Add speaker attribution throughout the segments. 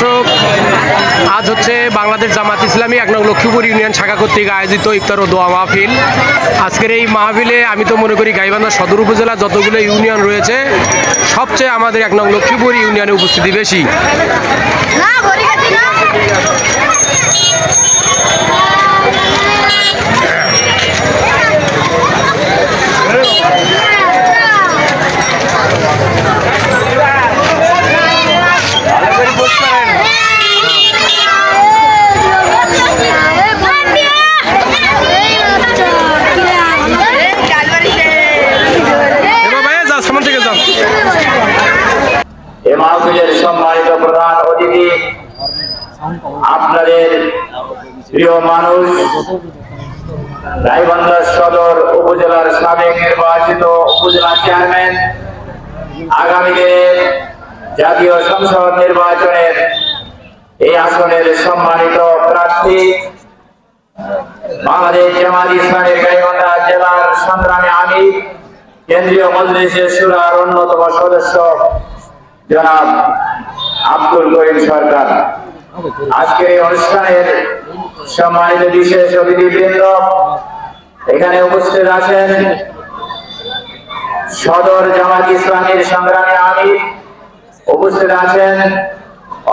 Speaker 1: দর্শক, আজ হচ্ছে বাংলাদেশ জামাত ইসলামী এক নং লক্ষ্মীপুর ইউনিয়ন শাখা কর্তৃক আয়োজিত ইফতার ও দোয়া মাহফিল। আজকের এই মাহফিলে আমি তো মনে করি গাইবান্ধা সদর উপজেলা যতগুলো ইউনিয়ন রয়েছে, সবচেয়ে আমাদের এক নং লক্ষ্মীপুর ইউনিয়নে উপস্থিতি বেশি
Speaker 2: না ভরি গেছি না
Speaker 1: এবার ভাইয়া যা সামনে থেকে যাও
Speaker 3: এ মাহফিলের সম্মানিত প্রধান অতিথি আপনাদের প্রিয় মানুষ গাইবান্ধা সদর উপজেলার সাবেক নির্বাচিত উপজেলা চেয়ারম্যান আগামী জাতীয় সংসদ নির্বাচনের এই আসনের সম্মানিত প্রার্থী বাংলাদেশ জামাত ইসলামের গাইবান্ধা জেলার সংগ্রামী আমি কেন্দ্রীয় মজলিসের সুরার অন্যতম সদস্য জনাব আব্দুল করিম সরকার। আজকের এই অনুষ্ঠানের সম্মানিত বিশেষ অতিথিবৃন্দ, এখানে উপস্থিত আছেন সদর জামাত ইসলামের সংগ্রামী আমির, উপস্থিত আছেন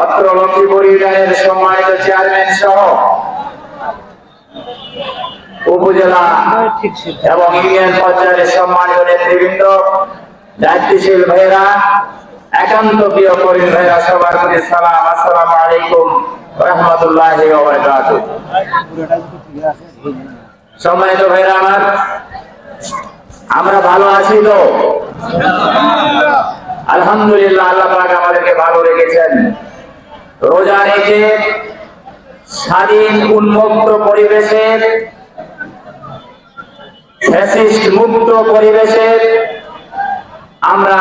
Speaker 3: অত্র লক্ষ্মীপুর ইউনিয়নের সম্মানিত চেয়ারম্যান সহ উপজেলা এবং ইউনিয়ন পর্যায়ের সম্মানিত নেতৃবৃন্দ, দায়িত্বশীল ভাইয়েরা, একান্ত প্রিয় করিম ভাইরা, সবার প্রতি সালাম, আসসালামু আলাইকুম। রহমতুল্লাহ ভাইরা আমার, আমরা ভালো আছি তো? আলহামদুলিল্লাহ, আল্লাহ পাক আমাদেরকে ভালো রেখেছেন। রোজা রেখে স্বাধীন উন্মুক্ত পরিবেশে, ফ্যাসিস্ট মুক্ত পরিবেশে আমরা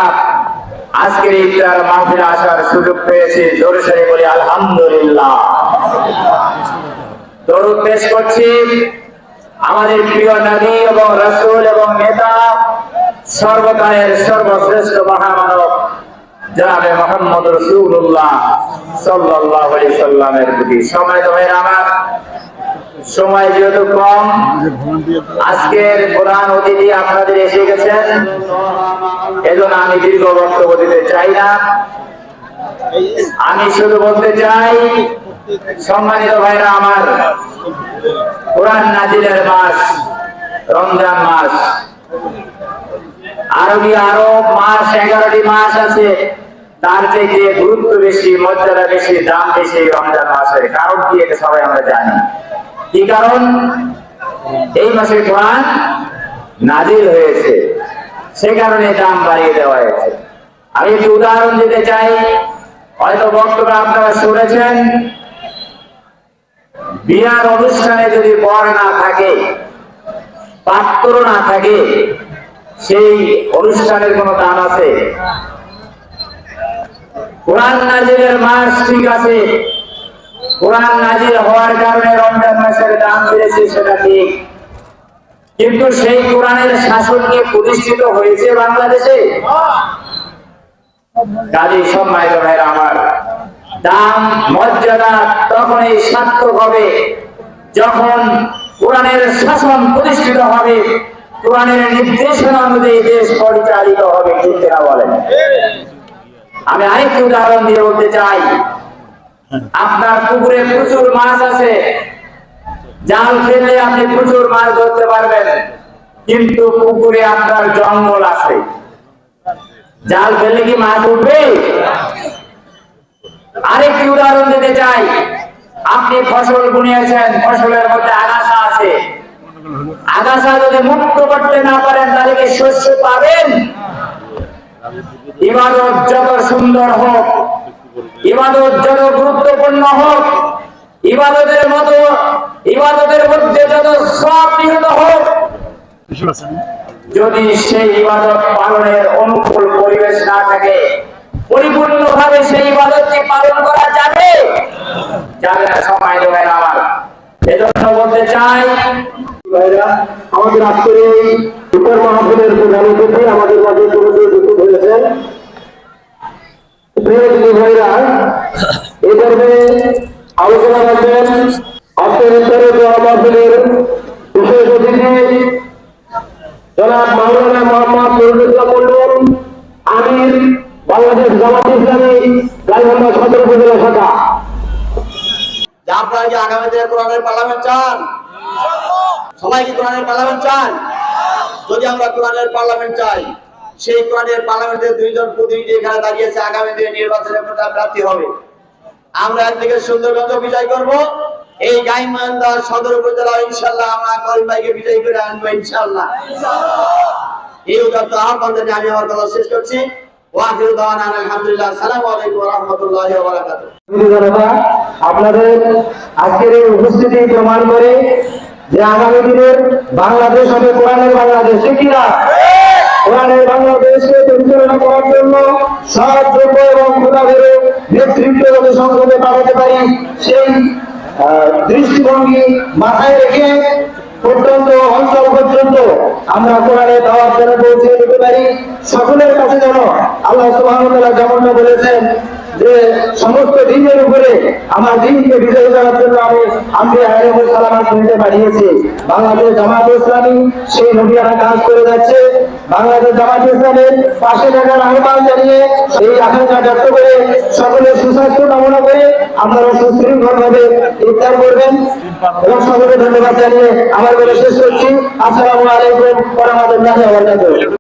Speaker 3: আজকের ইফতার মাহফিলে আসার সুযোগ পেয়েছি। জোরে সরে বলি, আলহামদুলিল্লাহ। দরুদ পেশ করছি আমাদের প্রিয় নবী এবং রসুল এবং নেতা, সর্বকালের সর্বশ্রেষ্ঠ মহামানব, জনাবে মোহাম্মদ রসুল্লাহ সাল্লাহ সাল্লামের প্রতি। সময় তোমার আমার, সময় যেহেতু কম, আজকের প্রধান অতিথি আপনাদের এসে গেছেন। এজন্য আমি দীর্ঘ বক্তব্য দিতে চাই না। আমি শুধু বলতে চাই, সম্মানিত ভাইরা আমার, কোরআন নাজিলের মাস, রমজান মাস। আরবি আরব মাস, এগারোটি মাস আছে। তার থেকে গুরুত্ব বেশি, মর্যাদা বেশি, দাম বেশি রমজান মাসের। কারণ কি এটা সবাই আমরা জানি। কি কারণ? এই মাসে কোরআন নাজিল হয়েছে। সে কারণে দাম বাড়িয়ে দেওয়া হয়েছে। আমি একটি উদাহরণ দিতে চাই। হয়তো বক্তব্য আপনারা শুনেছেন। বিয়ার অনুষ্ঠানে যদি বর না থাকে, পাত্র না থাকে, সেই অনুষ্ঠানের কোনো দাম আছে? কোরআন নাজিলের মাস ঠিক আছে। কোরআন নাজিল হওয়ার কারণে রমজান মাসের দাম বেড়েছে, সেটা ঠিক। কিন্তু সেই কোরআনের শাসন কি প্রতিষ্ঠিত হয়েছে বাংলাদেশে? কাজে সম্মানিত ভাইরা আমার দাম, মর্যাদা তখনই সার্থক হবে যখন কোরআনের শাসন প্রতিষ্ঠিত হবে, কোরআনের নির্দেশনা অনুযায়ী দেশ পরিচালিত হবে, ঠিক বলেন? আমি আরেকটি উদাহরণ দিয়ে বলতে চাই। আপনার পুকুরে প্রচুর মাছ আছে, জাল ফেললে আপনি প্রচুর মাছ ধরতে পারবেন, কিন্তু পুকুরে আপনার জঙ্গল আছে। জাল ফেললে কি মাছ উঠবে? আরেকটি উদাহরণ দিতে চাই। আপনি ফসল বুনিয়েছেন ফসলের মধ্যে আগাছা আছে। আগাছা যদি মুক্ত করতে না পারেন, তাহলে কি শস্য পাবেন? ইবাদত যত সুন্দর হোক, ইবাদত যত গুরুত্বপূর্ণ হোক, ইবাদতের মতো, ইবাদতের মধ্যে যত সব নিহত হোক যদি সেই ইবাদত পালনের অনুকূল পরিবেশ না থাকে, পরিপূর্ণভাবে সেই ইবাদতকে পালন করা যাবে? যাবে না, সময় দেবে না আমার। এজন্য বলতে চাই
Speaker 4: আমাদের আজকের এই সুপার মাহফিলের প্রধান অতিথি আমাদের মাঝে হয়েছেন। আলোচনা উত্তরে বিশেষ অতিথি জনাব মাওলানা মোহাম্মদ মন্ডল আমির বাংলাদেশ জামাত ইসলামী গাইবান্ধা সদর উপজেলা শাখা।
Speaker 5: আপনারা কি কোরআনের পার্লামেন্ট চান, সবাই কি কোরআনের পার্লামেন্ট চান? যদি আমরা কোরআনের পার্লামেন্ট চাই, সেই কোরআনের পার্লামেন্টের দুইজন প্রতিনিধি এখানে দাঁড়িয়েছে, আগামী নির্বাচনে প্রার্থী হবে। আমরা একদিকে সুন্দরগঞ্জ বিজয় করব এই গাইমান্দা সদর উপজেলা ইনশাল্লাহ আমরা করিম ভাইকে বিজয় করে আনব ইনশাল্লাহ এই উদাত্ত আহ্বান আমি আমার কথা শেষ করছি।
Speaker 4: আপনাদের আজকের এই উপস্থিতি প্রমাণ করে যে আগামী দিনের বাংলাদেশ হবে কোরআনের বাংলাদেশ। কিনা? কোরআনের বাংলাদেশকে পরিচালনা করার জন্য সৎ যোগ্য এবং খোদাদের নেতৃত্ব যাতে সংসদে পাঠাতে পারি, সেই দৃষ্টিভঙ্গি মাথায় রেখে প্রত্যন্ত অঞ্চল পর্যন্ত আমরা কোরআনের দাওয়াত যেন পৌঁছে দিতে পারি। সকলের কাছে যেন আল্লাহ ওয়া যেমনটা বলেছেন যে, সমস্ত দিনের উপরে আমার দিনকে বিজয় করার জন্য আমি আমি আলাইহিস সালাম দিতে পাঠিয়েছি। বাংলাদেশ জামাত ইসলামী সেই নবিয়ারা কাজ করে যাচ্ছে। বাংলাদেশ জামাত ইসলামের পাশে থাকার আহ্বান জানিয়ে এই আকাঙ্ক্ষা ব্যক্ত করে সকলের সুস্বাস্থ্য কামনা করে আপনারা সুশৃঙ্খল ভাবে ইফতার করবেন। এবং সকলকে ধন্যবাদ জানিয়ে আমার বলে শেষ করছি। আসসালামু আলাইকুম ওয়া রাহমাতুল্লাহি ওয়া বারাকাতুহু।